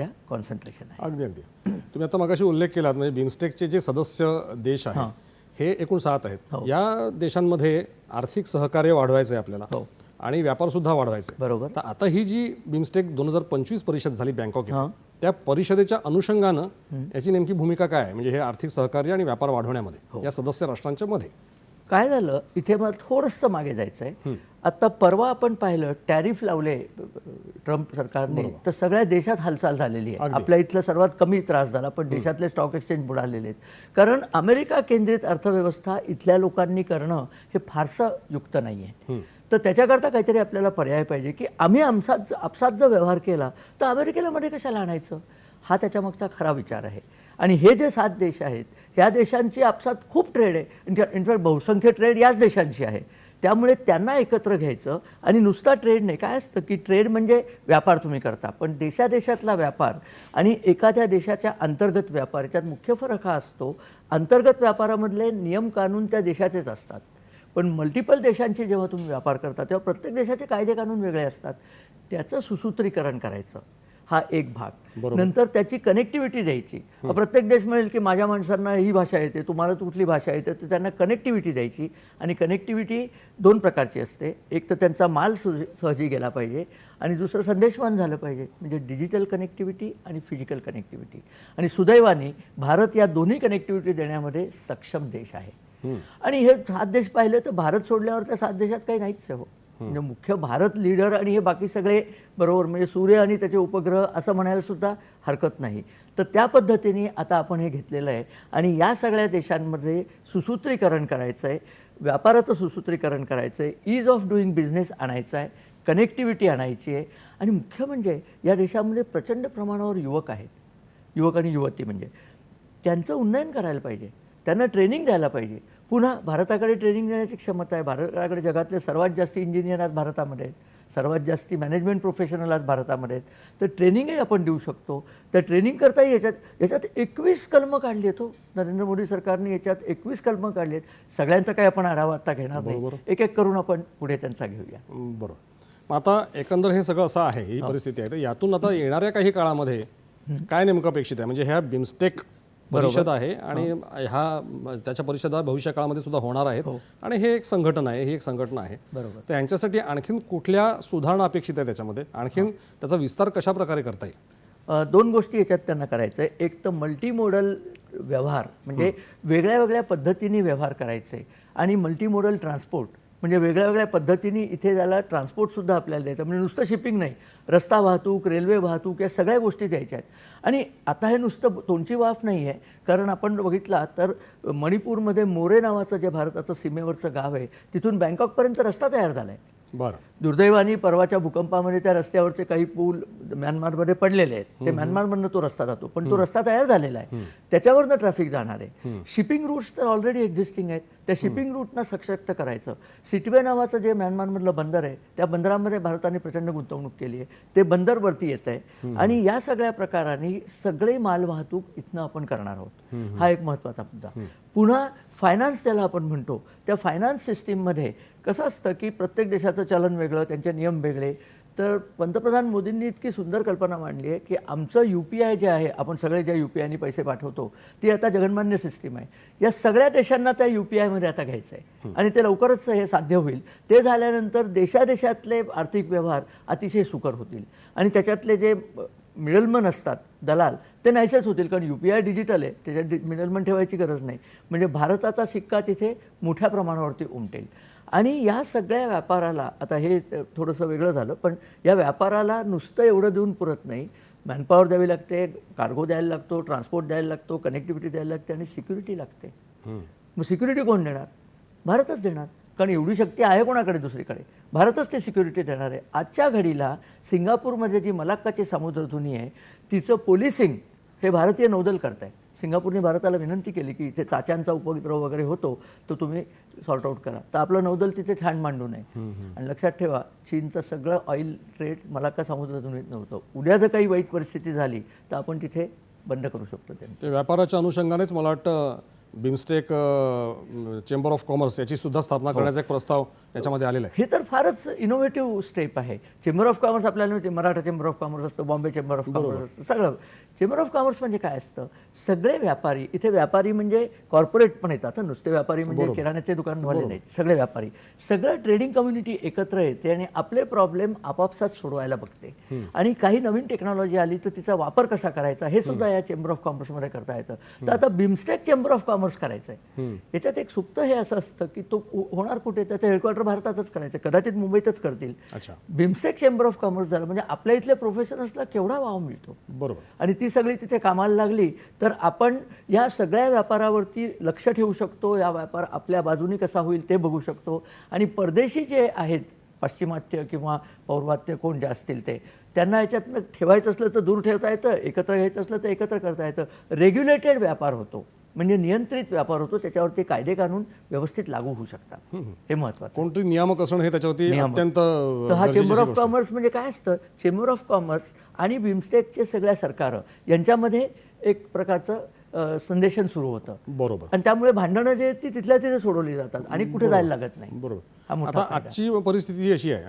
सध्या कॉन्सन्ट्रेशन आहे. अगदी अगदी. तुम्ही आता मगाशी उल्लेख केलात म्हणजे बिमस्टेकचे जे सदस्य देश आहेत हे. एकूण सात आहेत. या देशांमध्ये आर्थिक सहकार्य वाढवायचं आहे आपल्याला हो. आणि व्यापार सुद्धा वाढवायचा बरोबर. तर आता ही जी बिमस्टेक दोन हजार पंचवीस परिषद झाली बँकॉक त्या परिषदेच्या अनुषंगानं याची नेमकी भूमिका काय आहे? म्हणजे हे आर्थिक सहकार्य आणि व्यापार हो. वाढवण्यामध्ये या सदस्य राष्ट्रांच्या मध्ये. काय झालं? इथे मला थोडंसं मागे जायचं आहे आता परवा आपण पाहिलं टॅरिफ लावले ट्रम्प सरकारने. तर सगळ्या देशात हालचाल झालेली आहे. आपल्या इथलं सर्वात कमी त्रास झाला पण देशातले स्टॉक एक्सचेंज बुडालेले आहेत. कारण अमेरिका केंद्रित अर्थव्यवस्था इथल्या लोकांनी करणं हे फारसं युक्त नाही आहे तर त्याच्याकरता काहीतरी आपल्याला पर्याय पाहिजे की आम्ही आमचाच आपसात जर व्यवहार केला तर अमेरिकेला मध्ये कशाला आणायचं? हा त्याच्यामागचा खरा विचार आहे. आणि हे जे सात देश आहेत ह्या देशांची आपसात खूप ट्रेड आहे. इनफॅक्ट बहुसंख्य ट्रेड याच देशांची आहे. त्यामुळे त्यांना एकत्र घ्यायचं आणि नुसता ट्रेड नाही. काय असतं की ट्रेड म्हणजे व्यापार तुम्ही करता पण देशादेशातला व्यापार आणि एखाद्या देशाच्या अंतर्गत व्यापार याच्यात मुख्य फरक हा असतो अंतर्गत व्यापारामधले नियम कानून त्या देशाचेच असतात. पण मल्टिपल देशांचे जेव्हा तुम्ही व्यापार करता तेव्हा प्रत्येक देशाचे कायदे कानून वेगळे असतात. त्याचं सुसूत्रीकरण करायचं. हा एक भाग. नंतर त्याची कनेक्टिव्हिटी द्यायची. प्रत्येक देश म्हणेल की माझ्या माणसांना ही भाषा येते तुम्हाला कुठली भाषा येते तर त्यांना कनेक्टिव्हिटी द्यायची. आणि कनेक्टिव्हिटी दोन प्रकारची असते. एक तर त्यांचा माल सहजी गेला पाहिजे आणि दुसरं संदेशवान झालं पाहिजे म्हणजे डिजिटल कनेक्टिव्हिटी आणि फिजिकल कनेक्टिव्हिटी आणि सुदैवाने भारत या दोन्ही कनेक्टिव्हिटी देण्यामध्ये सक्षम देश आहे. आणि हे सात देश पाहिले तर भारत सोडल्यावर त्या सात देशात काही नाहीच आहे हो. म्हणजे मुख्य भारत लीडर आणि हे बाकी सगळे बरोबर म्हणजे सूर्य आणि त्याचे उपग्रह असं म्हणायला सुद्धा हरकत नाही. तर त्या पद्धतीने आता आपण हे घेतलेलं आहे. आणि या सगळ्या देशांमध्ये सुसूत्रीकरण करायचं आहे व्यापाराचं सुसूत्रीकरण करायचं आहे ईज ऑफ डुईंग बिझनेस आणायचं आहे कनेक्टिव्हिटी आणायची आहे. आणि मुख्य म्हणजे या देशामध्ये प्रचंड प्रमाणावर युवक आहेत. युवक आणि युवती म्हणजे. त्यांचं उन्नयन करायला पाहिजे. त्यांना ट्रेनिंग द्यायला पाहिजे. पुन्हा भारताकडे ट्रेनिंग देण्याची क्षमता आहे. भारताकडे जगातले सर्वात जास्त इंजिनियर आज भारतामध्ये आहेत. सर्वात जास्ती मॅनेजमेंट प्रोफेशनल आज भारतामध्ये आहेत. तर ट्रेनिंगही आपण देऊ शकतो. तर ट्रेनिंग करताही याच्यात याच्यात एकवीस कलमं काढली आहेत हो. नरेंद्र मोदी सरकारने याच्यात एकवीस कलमं काढली आहेत. सगळ्यांचा काही आपण आढावा आता घेणार नाही. एक एक करून आपण पुढे त्यांचा घेऊया. बरोबर. मग आता एकंदर हे सगळं असं आहे ही परिस्थिती आहे. तर यातून आता येणाऱ्या काही काळामध्ये काय नेमकं अपेक्षित आहे? म्हणजे ह्या बिमस्टेक परिषद आहे आणि ह्या त्याच्या परिषदा भविष्य काळामध्ये सुद्धा होणार आहेत. आणि हे एक संघटन आहे ही एक संघटना आहे. बरोबर. तर यांच्यासाठी आणखीन कुठल्या सुधारणा अपेक्षित आहे त्याच्यामध्ये आणखीन त्याचा विस्तार कशा प्रकारे करता येईल? दोन गोष्टी याच्यात त्यांना करायचं आहे एक तर मल्टीमोडल व्यवहार म्हणजे वेगळ्या वेगळ्या पद्धतीने व्यवहार करायचे आणि मल्टीमोडल ट्रान्सपोर्ट म्हणजे वेगळ्या वेगळ्या पद्धतीने इथे त्याला ट्रान्सपोर्टसुद्धा आपल्याला द्यायचं. म्हणजे नुसतं शिपिंग नाही. रस्ता वाहतूक रेल्वे वाहतूक या सगळ्या गोष्टी द्यायच्या आहेत आणि आता हे नुसतं तोंडची वाफ नाही आहे. कारण आपण बघितला तर मणिपूरमध्ये मोरे नावाचं जे भारताचं सीमेवरचं गाव आहे तिथून बँकॉकपर्यंत रस्ता तयार झाला आहे बरं. दुर्दैवाने परवाच्या भूकंपामध्ये त्या रस्त्यावरचे काही पूल म्यानमारमध्ये पडलेले आहेत. ते म्यानमारमधनं तो रस्ता जातो पण तो रस्ता तयार झालेला आहे. त्याच्यावरनं ट्रॅफिक जाणार आहे. शिपिंग रूट्स तर ऑलरेडी एक्झिस्टिंग आहेत. त्या शिपिंग रूटना सशक्त करायचं. सिटवे नावाचं जे म्यानमारमधलं बंदर आहे त्या बंदरामध्ये भारताने प्रचंड गुंतवणूक केली आहे. ते बंदर वरती येत आहे. आणि या सगळ्या प्रकाराने सगळे मालवाहतूक इथनं आपण करणार आहोत. हा एक महत्त्वाचा मुद्दा. पुन्हा फायनान्स त्याला आपण म्हणतो. त्या फायनान्स सिस्टीममध्ये कसं असतं की प्रत्येक देशाचं चलन वेगळं त्यांचे नियम वेगळे. तर पंतप्रधान मोदींनी इतकी सुंदर कल्पना मांडली आहे की आमचं यू पी आय जे आहे आपण सगळे ज्या यू पी आयनी पैसे पाठवतो ती आता जगन्मान्य सिस्टीम आहे. या सगळ्या देशांना त्या यू पी आयमध्ये आता घ्यायचं आहे. आणि ते लवकरच हे साध्य होईल. ते झाल्यानंतर देशादेशातले आर्थिक व्यवहार अतिशय सुकर होतील. आणि त्याच्यातले जे मिडलमन असतात दलाल ते नाहीसेच होतील कारण यू पी आय डिजिटल आहे. त्याच्यात मिडलमन ठेवायची गरज नाही. म्हणजे भारताचा सिक्का तिथे मोठ्या प्रमाणावरती उमटेल. आणि या सगळ्या व्यापाराला आता हे थोडंसं वेगळं झालं पण या व्यापाराला नुसतं एवढं देऊन पुरत नाही. मॅनपॉवर द्यावी लागते कार्गो द्यायला लागतो ट्रान्सपोर्ट द्यायला लागतो कनेक्टिव्हिटी द्यायला लागते आणि सिक्युरिटी लागते. मग सिक्युरिटी कोण देणार? भारतच देणार. कारण एवढी शक्ती आहे कोणाकडे? दुसरीकडे. भारतच ते सिक्युरिटी देणार आहे. आजच्या घडीला सिंगापूरमध्ये जी मलाक्काची समुद्रधुनी आहे तिचं पोलिसिंग हे भारतीय नौदल करत आहे सिंगापूरने भारताला विनंती केली की इथे चाच्यांचा उपद्रव वगैरे होतो तो तुम्ही सॉर्ट आऊट करा. तर आपलं नौदल तिथे ठाण मांडू नये. आणि लक्षात ठेवा चीनचं सगळं ऑइल ट्रेड मलाक्का समुद्रधुनीत नव्हतं. उद्या जर काही वाईट परिस्थिती झाली तर आपण तिथे बंद करू शकतो त्यांचं. व्यापाराच्या अनुषंगानेच मला वाटतं बिमस्टेक चेंबर ऑफ कॉमर्स याची सुद्धा स्थापना करण्याचा एक प्रस्ताव याच्यामध्ये आलेला आहे. हे तर फारच इनोव्हेटिव्ह स्टेप आहे. चेंबर ऑफ कॉमर्स आपल्याला माहिती मराठा चेंबर ऑफ कॉमर्स असतं बॉम्बे चेंबर ऑफ कॉमर्स असतं सगळं. चेंबर ऑफ कॉमर्स म्हणजे काय असतं? सगळे व्यापारी इथे व्यापारी म्हणजे कॉर्पोरेट पण येतात हं, नुसते व्यापारी म्हणजे किराण्याचे दुकानवाले नाहीत सगळे व्यापारी. सगळं ट्रेडिंग कम्युनिटी एकत्र येते आणि आपले प्रॉब्लेम आपापसात सोडवायला बघते. आणि काही नवीन टेक्नॉलॉजी आली तर तिचा वापर कसा करायचा? हे सुद्धा या चेंबर ऑफ कॉमर्समध्ये करता येतं. तर आता बिमस्टेक चेंबर ऑफ कॉमर्स करायचं आहे याच्यात एक सुप्त हे असं असतं की तो होणार कुठे? त्याचं हेडक्वार्टर भारतातच करायचं. कदाचित मुंबईतच करतील. अच्छा. बिमस्टेक चेंबर ऑफ कॉमर्स झालं. म्हणजे आपल्या इथल्या प्रोफेशनल्सला केवढा वाव मिळतो. बरोबर. आणि ती सगळी तिथे कामाला लागली तर आपण या सगळ्या व्यापारावरती लक्ष ठेवू शकतो. या व्यापार आपल्या बाजूनी कसा होईल ते बघू शकतो. आणि परदेशी जे आहेत पाश्चिमात्य किंवा पौर्वात्य कोण जे असतील ते त्यांना याच्यातनं ठेवायचं असलं तर दूर ठेवता येतं एकत्र घ्यायचं असलं तर एकत्र करता येतं. रेग्युलेटेड व्यापार होतो. म्हणजे नियंत्रित व्यापार होतो त्याच्यावरती कायदे कानून व्यवस्थित लागू होऊ शकतात. हे महत्त्वाचं कोणतरी नियामक असणं हे त्याच्यावरती. अत्यंत तर हा गरजेची चेंबर ऑफ गोष्ट आहे. कॉमर्स म्हणजे काय असतं? चेंबर ऑफ कॉमर्स आणि बिमस्टेकचे सगळ्या सरकारं यांच्यामध्ये एक प्रकारचं अ, संदेशन सुरू होतं. बरोबर. आणि त्यामुळे भांडणं जे आहेत ती तिथल्या तिथे सोडवली जातात आणि कुठे जायला लागत नाही. बरोबर. हा मोठा आता आजची परिस्थिती अशी आहे.